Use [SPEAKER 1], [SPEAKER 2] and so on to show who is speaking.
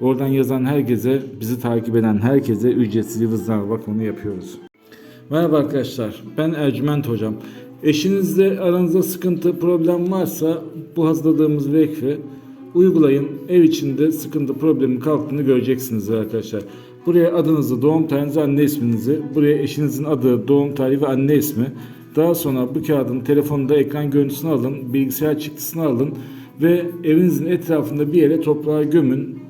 [SPEAKER 1] Oradan yazan herkese, bizi takip eden herkese ücretsiz yıldızname bakımını yapıyoruz. Merhaba arkadaşlar, ben Ercüment Hocam. Eşinizle aranızda sıkıntı, problem varsa bu hazırladığımız vekfi uygulayın. Ev içinde sıkıntı, problemin kalktığını göreceksiniz arkadaşlar. Buraya adınızı, doğum tarihinizi, anne isminizi, buraya eşinizin adı, doğum tarihi ve anne ismi. Daha sonra bu kağıdın telefonda ekran görüntüsünü alın, bilgisayar çıktısını alın ve evinizin etrafında bir yere toprağa gömün.